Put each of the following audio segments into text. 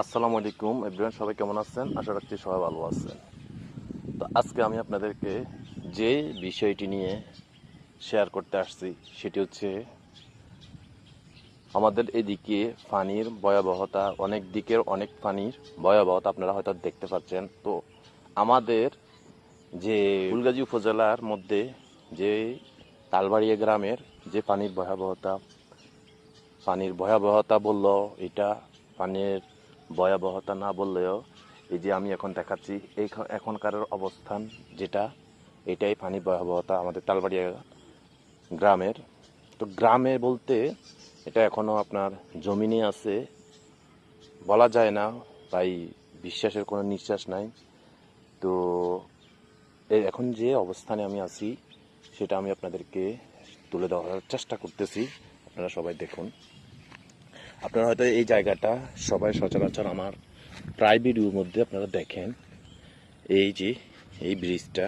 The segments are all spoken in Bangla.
আসসালামু আলাইকুম, এভরিওয়ান সবাই কেমন আছেন? আশা রাখছি সবাই ভালো আছেন। তো আজকে আমি আপনাদেরকে যে বিষয়টি নিয়ে শেয়ার করতে আসছি, সেটি হচ্ছে আমাদের এদিকে পানির ভয়াবহতা, অনেক দিকের অনেক পানির ভয়াবহতা আপনারা হয়তো দেখতে পাচ্ছেন। তো আমাদের যে ফুলগাজী উপজেলার মধ্যে যে তালবাড়িয়া গ্রামের যে পানির ভয়াবহতা পানির ভয়াবহতা বলল, এটা পানির ভয়াবহতা না বললেও এই যে আমি এখন দেখাচ্ছি এই এখনকার অবস্থান যেটা, এটাই পানির ভয়াবহতা আমাদের তালবাড়িয়া গ্রামের। তো গ্রামে বলতে এটা এখনও আপনার জমিনে আছে, বলা যায় না তাই বিশ্বাসের কোনো নিঃশ্বাস নাই। তো এখন যে অবস্থানে আমি আছি, সেটা আমি আপনাদেরকে তুলে ধরার চেষ্টা করতেছি, আপনারা সবাই দেখুন। আপনারা হয়তো এই জায়গাটা সবাই সচরাচর আমার প্রায় ভিডিওর মধ্যে আপনারা দেখেন। এই যে, এই ব্রিজটা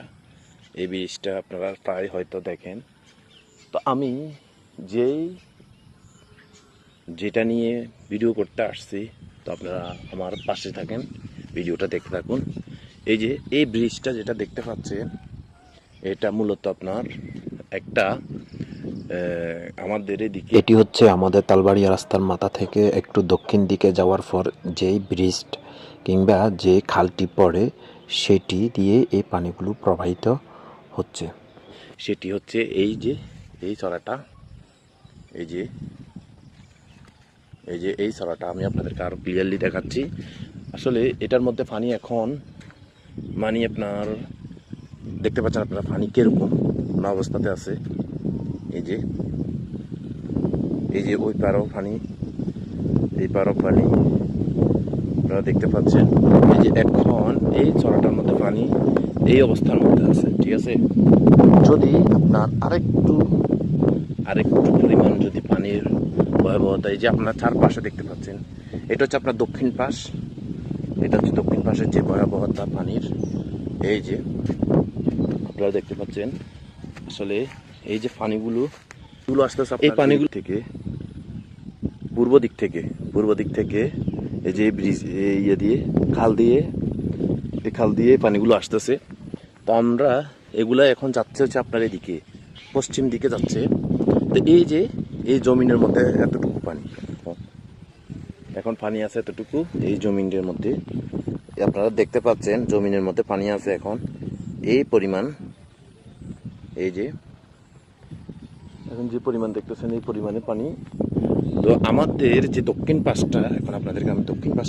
এই ব্রিজটা আপনারা প্রায় হয়তো দেখেন। তো আমি যেই, যেটা নিয়ে ভিডিও করতে আসছি, তো আপনারা আমার পাশে থাকেন, ভিডিওটা দেখতে থাকুন। এই যে, এই ব্রিজটা যেটা দেখতে পাচ্ছেন, এটা মূলত আপনার একটা আমাদের এদিকে। এটি হচ্ছে আমাদের তালবাড়িয়া রাস্তার মাথা থেকে একটু দক্ষিণ দিকে যাওয়ার পর যেই ব্রিজ কিংবা যে খালটি পড়ে সেটি দিয়ে এই পানিগুলো প্রবাহিত হচ্ছে। সেটি হচ্ছে এই যে এই চড়াটা এই যে এই যে এই চড়াটা আমি আপনাদেরকে আরও ক্লিয়ারলি দেখাচ্ছি। আসলে এটার মধ্যে পানি এখন মানে আপনার দেখতে পাচ্ছেন আপনারা পানি কীরকম? না অবস্থাতে আছে। এই যে এই যে ওই পারও পানি এই পারও পানি আপনারা দেখতে পাচ্ছেন, এই যে এখন এই চড়াটার মধ্যে পানি এই অবস্থার মধ্যে আছে, ঠিক আছে? যদি আপনার আরেকটু আরেকটু পরিমাণ যদি পানির ভয়াবহতা, এই যে আপনার চারপাশে দেখতে পাচ্ছেন, এটা হচ্ছে আপনার দক্ষিণ পাশ, এটা হচ্ছে দক্ষিণ পাশের যে ভয়াবহতা পানির, এই যে, আপনারা দেখতে পাচ্ছেন, আসলে এই যে পানিগুলো এগুলো আসতেছে এই পানিগুলো থেকে পূর্ব দিক থেকে পূর্ব দিক থেকে এই যে ব্রিজ ইয়ে দিয়ে খাল দিয়ে এই খাল দিয়ে পানিগুলো আসতেছে। তো আমরা এগুলা এখন যাচ্ছে হচ্ছে আপনার এদিকে পশ্চিম দিকে যাচ্ছে। তো এই যে এই জমিনের মধ্যে এতটুকু পানি এখন পানি আছে এতটুকু এই জমিনের মধ্যে। আপনারা দেখতে পাচ্ছেন জমিনের মধ্যে পানি আছে এখন। এই পরিমাণ এই যে এখন যে পরিমাণ দেখতেছেন, এই পরিমাণে পানি। তো আমাদের যে দক্ষিণ পাশটা, এখন আপনাদেরকে আমি দক্ষিণ পাশ